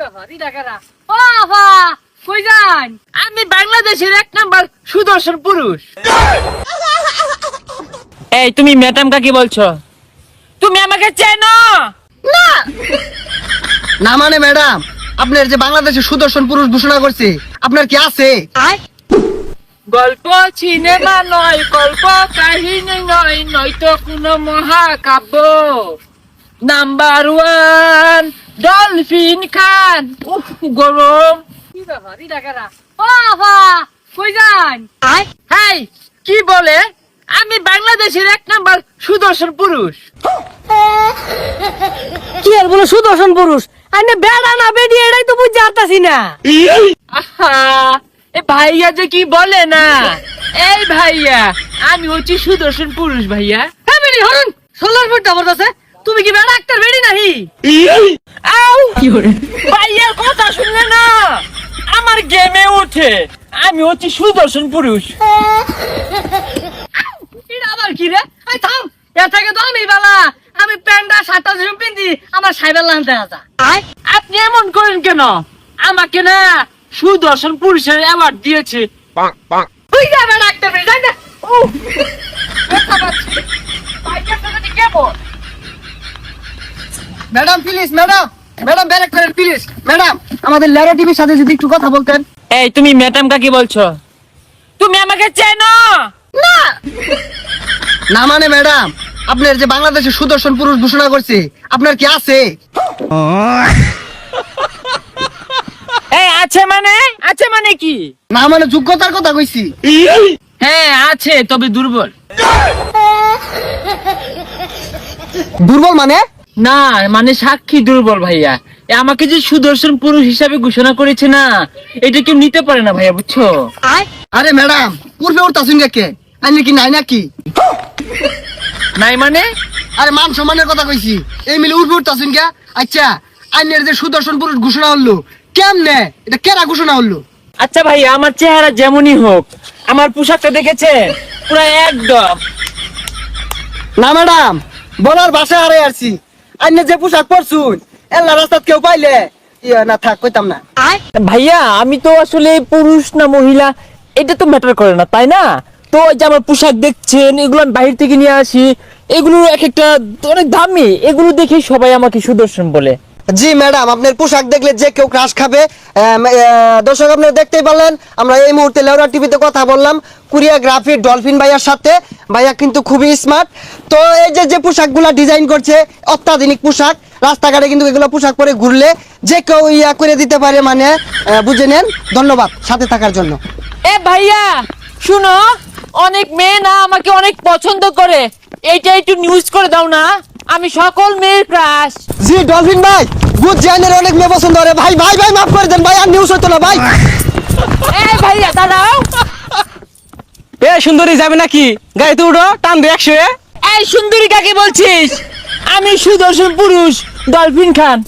ব্যাপার কারা কই যান আমি বাংলাদেশের এক নাম্বার সুদর্শন পুরুষ। এই তুমি ম্যাডাম কাকে বলছো? তুমি আমাকে চেনো? না। মানে ম্যাডাম আপনার যে বাংলাদেশের সুদর্শন পুরুষ ঘোষণা করছে আপনার কি আছে? গল্প সিনেমা নয় গল্প কাহিনী নয় নয়তো কোনো মহাকাব্য। নাম্বার ওয়ান ডলফিন খান উফ গরম। কি ব্যাপার? এটা কারা ও আফা কই যান? হাই কি বলে? আমি বাংলাদেশের এক নাম্বার সুদর্শন পুরুষ। কি আর বলো সুদর্শন পুরুষ? আনে বেড়া না বেডি এটাই তো বুঝতে পারতাছি না। আহা এ ভাইয়া যে কি বলে না? এই ভাইয়া আমি হচ্ছি সুদর্শন পুরুষ ভাইয়া। হ্যাঁ সোলার ফুট তুমি কি বেড়া ডাক্তার বেডি নাহি? আউ! ভাইয়ার কথা শুনলে না? আমার গেমে উঠে। আমি হচ্ছি সুদর্শন পুরুষ। এটা আবার কি রে? আই থাম! এর থেকে তো আমি বালা। আমি প্যান্ডা সাতটা পিন্দি আমার সাইবার লানতে আসা আপনি এমন করেন কেন? আমাকে না সুদর্শন পুরুষের অ্যাওয়ার্ড দিয়েছে। তুই যাবে ডাক্তার বেডি যাই না। উফ, ব্যথা পাচ্ছি। ভাইয়ার সাথে কেমন ম্যাডাম প্লিজ ম্যাডাম ম্যাডাম ব্যারেক করেন প্লিজ ম্যাডাম আমাদের টিভির সাথে যদি একটু কথা বলতেন। এই তুমি ম্যাডাম কাকে বলছো? তুমি আমাকে চেনো? না মানে ম্যাডাম আপনার যে বাংলাদেশের সুদর্শন পুরুষ ঘোষণা করছে আপনার কি আছে? এই আছে মানে? আছে মানে কি? না মানে যোগ্যতার কথা কইছি। হ্যাঁ আছে তবে দুর্বল। দুর্বল মানে? না মানে সাক্ষী দুর্বল ভাইয়া। এ আমাকে যে সুদর্শন পুরুষ হিসাবে ঘোষণা করেছে না এটা কেউ নিতে পারে না ভাইয়া বুঝছ? আরে ম্যাডাম পূর্বে ওর তাসুন কে আইনি কি নাই নাকি? নাই মানে? আরে মান সম্মানের কথা কইছি। এই মিলে উঠবে উঠতাছুন কে? আচ্ছা আইনের যে সুদর্শন পুরুষ ঘোষণা হলো কেমনে? এটা কেরা ঘোষণা হলো? আচ্ছা ভাইয়া আমার চেহারা যেমনই হোক আমার পোশাকটা দেখেছে পুরো একদম। না ম্যাডাম বলার ভাষা হারে আসছি। আইনে যে পোশাক পরছুন এল্লা রাস্তাত কেউ পাইলে ইয়া না থাক কইতাম না। ভাইয়া আমি তো আসলে পুরুষ না মহিলা এটা তো ম্যাটার করে না তাই না? তো যে আমার পোশাক দেখছেন এগুলো আমি বাইরে থেকে নিয়ে আসি এগুলো এক একটা অনেক দামি এগুলো দেখে সবাই আমাকে সুদর্শন বলে। জি, ম্যাডাম, আপনার পোশাক দেখলে যে কেউ ক্রাশ খাবে দর্শক, আপনারা দেখতেই পারলেন, আমরা এই মুহূর্তে লেওরা টিভিতে কথা বললাম কোরিওগ্রাফি ডলফিন ভাইয়ার সাথে। ভাইয়া কিন্তু খুবই স্মার্ট তো এই যে যে পোশাকগুলা ডিজাইন করছে, অত্যাধুনিক পোশাক, রাস্তাঘাটে কিন্তু এগুলো পোশাক পরে ঘুরলে যে কেউ ইয়া করে দিতে পারে মানে বুঝে নেন। ধন্যবাদ সাথে থাকার জন্য। এ ভাইয়া, শুনো, অনেক মেয়ে না আমাকে অনেক পছন্দ করে। এইটা একটু নিউজ করে দাও না। আমি সকল মেয়ের ক্রাশ। জি ডলফিন ভাই গুড জাইনের অনেক মেয়ে পছন্দ করে। ভাই ভাই ভাই মাফ করে দেন ভাই আর নিউজ হতো না ভাই। এ ভাইয়া দাঁড়াও। এ সুন্দরী যাবে নাকি? গাড়িতে উঠো টান দে একশো এই সুন্দরী কাকে বলছিস? আমি সুদর্শন পুরুষ ডলফিন খান।